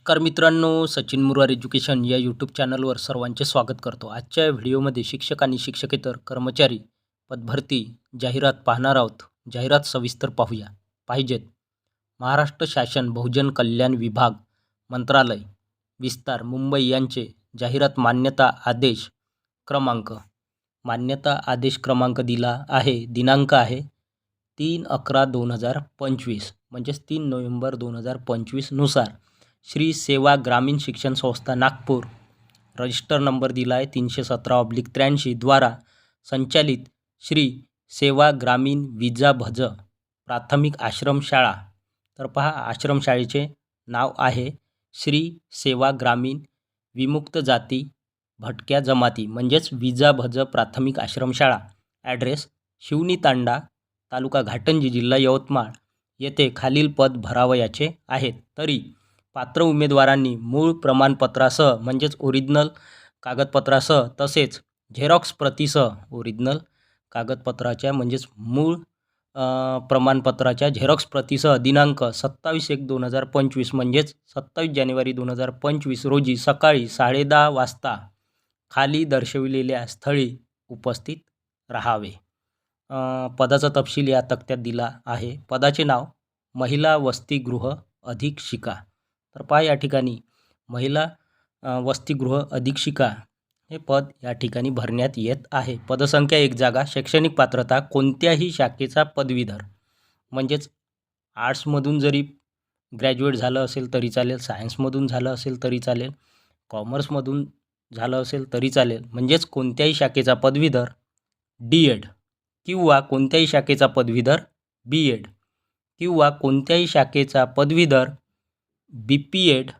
नमस्कार मित्रांनो सचिन मुरार एज्युकेशन या यूट्यूब चॅनलवर सर्वांचे स्वागत करतो. आजच्या व्हिडिओमध्ये शिक्षक आणि शिक्षकेतर कर्मचारी पदभरती जाहिरात पाहणार आहोत. जाहिरात सविस्तर पाहूया. पाहिजेत. महाराष्ट्र शासन बहुजन कल्याण विभाग मंत्रालय विस्तार मुंबई यांचे जाहिरात मान्यता आदेश क्रमांक. मान्यता आदेश क्रमांक दिला आहे दिनांक आहे तीन अकरा दोन हजार पंचवीस. म्हणजेच तीन नोव्हेंबर दोन हजार पंचवीसनुसार श्री सेवा ग्रामीण शिक्षण संस्था नागपूर. रजिस्टर नंबर दिला आहे तीनशे सतरा ऑब्लिक त्र्याऐंशी द्वारा संचालित श्री सेवा ग्रामीण विजा भज प्राथमिक आश्रमशाळा तर पहा आश्रमशाळेचे नाव आहे श्री सेवा ग्रामीण विमुक्त जाती भटक्या जमाती म्हणजेच विजा भज प्राथमिक आश्रमशाळा ॲड्रेस शिवनी तांडा तालुका घाटंजी जिल्हा यवतमाळ. येथे खालील पद भरावयाचे आहेत. तरी पात्र उमेदवारांनी मूळ प्रमाणपत्रासह म्हणजेच ओरिजिनल कागदपत्रासह तसेच झेरॉक्स प्रतीसह ओरिजिनल कागदपत्राच्या म्हणजेच मूळ प्रमाणपत्राच्या झेरॉक्स प्रतीसह दिनांक सत्तावीस एक दोन हजार पंचवीस म्हणजेच सत्तावीस जानेवारी दोन हजार पंचवीस रोजी सकाळी साडेदहा वाजता खाली दर्शविलेल्या स्थळी उपस्थित राहावे. पदाचा तपशील या तक्त्यात दिला आहे. पदाचे नाव महिला वसतिगृह अधीक्षिका. तर पहा या ठिकाणी. महिला वसतिगृह अधीक्षिका हे पद या ठिकाणी भरण्यात येत आहे. पदसंख्या एक जागा शैक्षणिक पात्रता कोणत्याही शाखेचा पदवीधर. म्हणजेच आर्ट्समधून जरी ग्रॅज्युएट झालं असेल तरी चालेल सायन्समधून झालं असेल तरी चालेल कॉमर्समधून झालं असेल तरी चालेल. म्हणजेच कोणत्याही शाखेचा पदवीधर डी एड किंवा कोणत्याही शाखेचा पदवीधर बी एड किंवा कोणत्याही शाखेचा पदवीधर B P Ed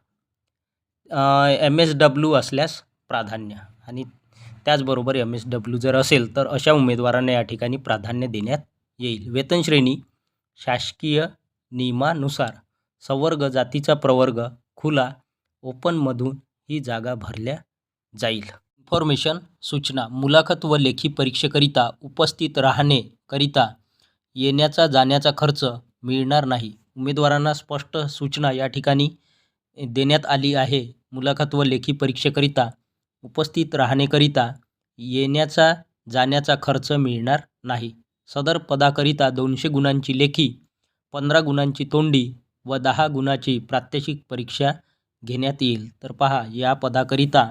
M S W असल्यास प्राधान्य. आणि त्याचबरोबर एम एस डब्ल्यू जर असेल तर अशा उमेदवारांना या ठिकाणी प्राधान्य देण्यात येईल. वेतनश्रेणी शासकीय नियमानुसार संवर्ग जातीचा प्रवर्ग खुला ओपनमधून ही जागा भरल्या जाईल. इन्फॉर्मेशन सूचना मुलाखत व लेखी परीक्षेकरिता उपस्थित राहणे करिता येण्याचा जाण्याचा खर्च मिळणार नाही. उमेदवारांना स्पष्ट सूचना या ठिकाणी देण्यात आली आहे. मुलाखत व लेखी परीक्षेकरिता उपस्थित राहणेकरिता येण्याचा जाण्याचा खर्च मिळणार नाही. सदर पदाकरिता दोनशे गुणांची लेखी पंधरा गुणांची तोंडी व दहा गुणाची प्रात्यक्षिक परीक्षा घेण्यात येईल. तर पहा या पदाकरिता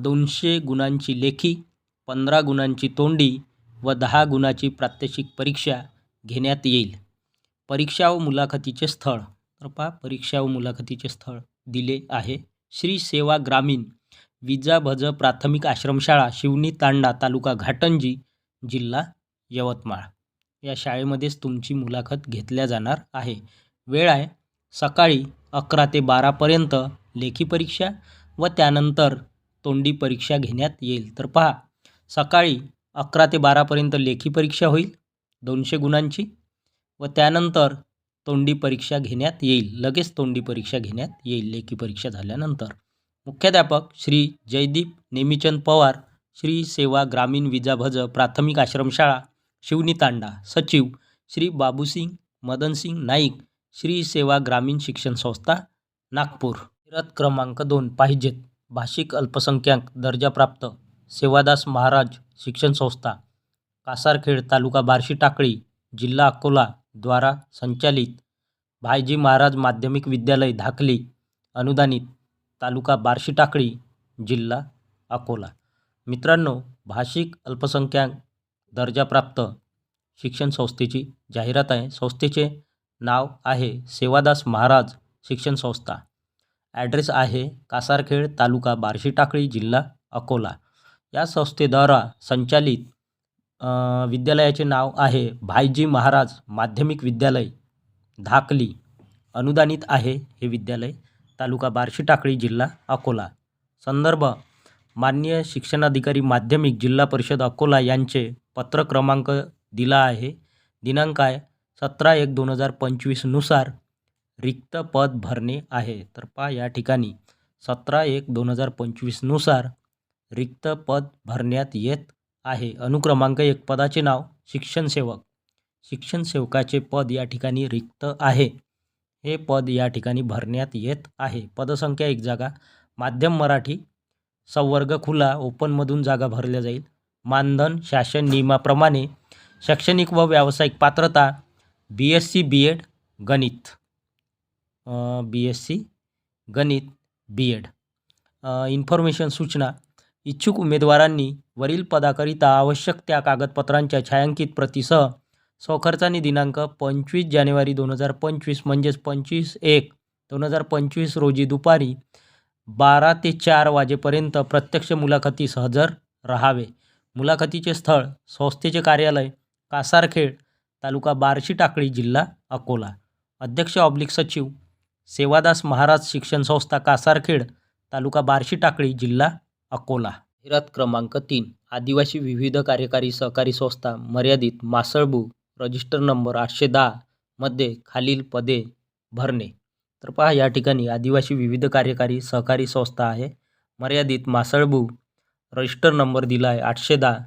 दोनशे गुणांची लेखी पंधरा गुणांची तोंडी व दहा गुणाची प्रात्यक्षिक परीक्षा घेण्यात येईल. परीक्षा व मुलाखतीचे स्थळ. तर पहा परीक्षा व मुलाखतीचे स्थळ दिले आहे. श्री सेवा ग्रामीण विजा भज प्राथमिक आश्रमशाळा शिवनी तांडा तालुका घाटंजी जिल्हा यवतमाळ. या शाळेमध्येच तुमची मुलाखत घेतल्या जाणार आहे. वेळ आहे सकाळी अकरा ते बारापर्यंत लेखी परीक्षा व त्यानंतर तोंडी परीक्षा घेण्यात येईल. तर पहा सकाळी अकरा ते बारापर्यंत लेखी परीक्षा होईल. दोनशे गुणांची व त्यानंतर तोंडी परीक्षा घेण्यात येईल. लगेच तोंडी परीक्षा घेण्यात येईल. लेखी परीक्षा झाल्यानंतर. मुख्याध्यापक श्री जयदीप नेमीचंद पवार श्री सेवा ग्रामीण विजाभज प्राथमिक आश्रमशाळा शिवनी तांडा सचिव श्री बाबूसिंग मदनसिंग नाईक श्री सेवा ग्रामीण शिक्षण संस्था नागपूर. फिरत क्रमांक दोन पाहिजेत. भाषिक अल्पसंख्याक दर्जाप्राप्त सेवादास महाराज शिक्षण संस्था कासारखेड तालुका बार्शी टाकळी जिल्हा अकोला द्वारा संचालित. भायजी महाराज माध्यमिक विद्यालय धाकली अनुदानित तालुका बार्शी टाकळी जिल्हा अकोला. मित्रांनो भाषिक अल्पसंख्याक दर्जाप्राप्त शिक्षण संस्थेची जाहिरात आहे. संस्थेचे नाव आहे सेवादास महाराज शिक्षण संस्था. ॲड्रेस आहे कासारखेड तालुका बार्शी टाकळी जिल्हा अकोला. या संस्थेद्वारा संचालित विद्यालयाचे नाव आहे भाईजी महाराज माध्यमिक विद्यालय धाकली. अनुदानित आहे हे विद्यालय तालुका बार्शी टाकळी जिल्हा अकोला. संदर्भ मान्य शिक्षणाधिकारी माध्यमिक जिल्हा परिषद अकोला यांचे पत्र क्रमांक दिला आहे. दिनांक आहे सतरा एक दोन हजार पंचवीसनुसार रिक्त पद भरणे आहे. तर पहा या ठिकाणी. सतरा एक दोन हजार पंचवीसनुसार रिक्त पद भरण्यात येत आहे. अनुक्रमांक एक पदाचे नाव शिक्षणसेवक. शिक्षणसेवकाचे शिक्षण सेवकाचे पद या ठिकाणी रिक्त आहे. हे पद या ठिकाणी भरण्यात येत आहे. पदसंख्या एक जागा माध्यम मराठी संवर्ग खुला ओपनमधून जागा भरल्या जाईल. मानधन शासन नियमाप्रमाणे शैक्षणिक व व्यावसायिक पात्रता B S C B Ed गणित. बी एस सी गणित बी एड इन्फॉर्मेशन सूचना. इच्छुक उमेदवारांनी वरील पदाकरिता आवश्यक त्या कागदपत्रांच्या छायांकित प्रतीसह स्वखर्चाने दिनांक पंचवीस जानेवारी दोन हजार पंचवीस म्हणजेच पंचवीस एक दोन हजार पंचवीस रोजी दुपारी बारा ते चार वाजेपर्यंत प्रत्यक्ष मुलाखतीस हजर राहावे. मुलाखतीचे स्थळ संस्थेचे कार्यालय कासारखेड तालुका बार्शी टाकळी जिल्हा अकोला. अध्यक्ष ऑब्लिक सचिव सेवादास महाराज शिक्षण संस्था कासारखेड तालुका बार्शी टाकळी जिल्हा अकोला. जाहिरात क्रमांक तीन आदिवासी विविध कार्यकारी सहकारी संस्था मर्यादित मासळबू रजिस्टर नंबर आठशे दहामध्ये खालील पदे भरणे. तर पहा या ठिकाणी आदिवासी विविध कार्यकारी सहकारी संस्था आहे. मर्यादित मासळबू रजिस्टर नंबर दिला आहे आठशे दहा.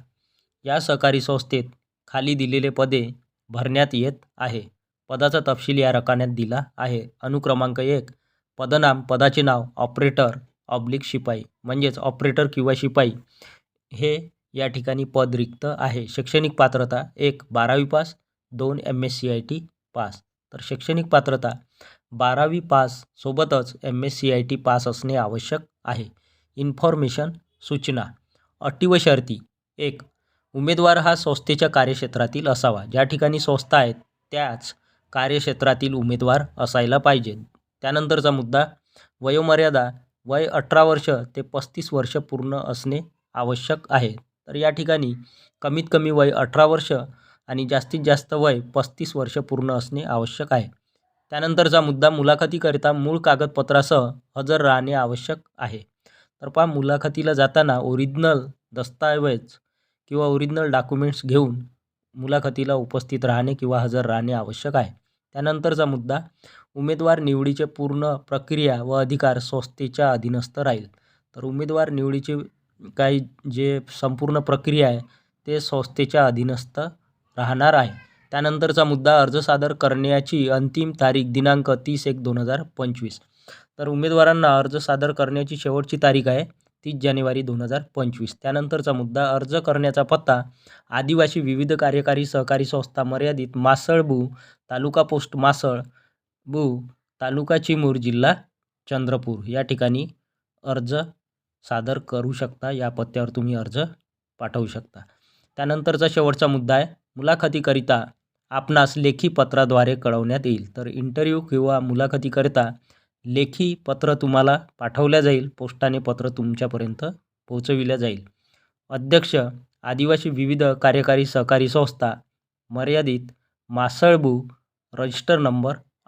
या सहकारी संस्थेत खाली दिलेले पदे भरण्यात येत आहे. पदाचा तपशील या रकान्यात दिला आहे. अनुक्रमांक एक पदनाम पदाचे नाव ऑपरेटर ऑब्लिक शिपाई म्हणजेच ऑपरेटर किंवा शिपाई हे या ठिकाणी पद रिक्त आहे. शैक्षणिक पात्रता एक बारावी पास दोन M S C I T pass. तर शैक्षणिक पात्रता बारावी पास सोबतच M S C I T pass असणे आवश्यक आहे. इन्फॉर्मेशन सूचना अटी व शर्ती एक उमेदवार हा संस्थेच्या कार्यक्षेत्रातील असावा. ज्या ठिकाणी संस्था आहेत त्याच कार्यक्षेत्रातील उमेदवार असायला पाहिजे त्यानंतरचा मुद्दा वयोमर्यादा वय अठरा वर्ष ते पस्तीस वर्ष पूर्ण असणे आवश्यक आहे. तर या ठिकाणी कमीत कमी वय अठरा वर्ष आणि जास्तीत जास्त वय पस्तीस वर्ष पूर्ण असणे आवश्यक आहे. त्यानंतरचा मुद्दा मुलाखतीकरिता मूळ कागदपत्रासह हजर राहणे आवश्यक आहे. तर पहा मुलाखतीला जाताना ओरिजिनल दस्तऐवज किंवा ओरिजिनल डॉक्युमेंट्स घेऊन मुलाखतीला उपस्थित राहणे किंवा हजर राहणे आवश्यक आहे. त्यानंतरचा मुद्दा उमेदवार निवडीचे पूर्ण प्रक्रिया व अधिकार संस्थेच्या अधीनस्थ राहील. तर उमेदवार निवडीचे काही जे संपूर्ण प्रक्रिया आहे ते संस्थेच्या अधीनस्थ राहणार आहे. त्यानंतरचा मुद्दा अर्ज सादर करण्याची अंतिम तारीख दिनांक तीस एक दोन हजार पंचवीस. तर उमेदवारांना अर्ज सादर करण्याची शेवटची तारीख आहे तीस जानेवारी दोन हजार पंचवीस. त्यानंतरचा मुद्दा अर्ज करण्याचा पत्ता आदिवासी विविध कार्यकारी सहकारी संस्था मर्यादित मासळबू तालुका पोस्ट मासळ बू तालुका चिमूर जिल्हा चंद्रपूर. या ठिकाणी अर्ज सादर करू शकता. या पत्त्यावर तुम्ही अर्ज पाठवू शकता. त्यानंतरचा शेवटचा मुद्दा आहे. मुलाखतीकरिता आपणास लेखी पत्राद्वारे कळवण्यात येईल. तर इंटरव्ह्यू किंवा मुलाखतीकरिता लेखी पत्र तुम्हाला पाठवल्या जाईल. पोस्टाने पत्र तुमच्यापर्यंत पोहोचविल्या जाईल. अध्यक्ष आदिवासी विविध कार्यकारी सहकारी संस्था मर्यादित मासळबू रजिस्टर नंबर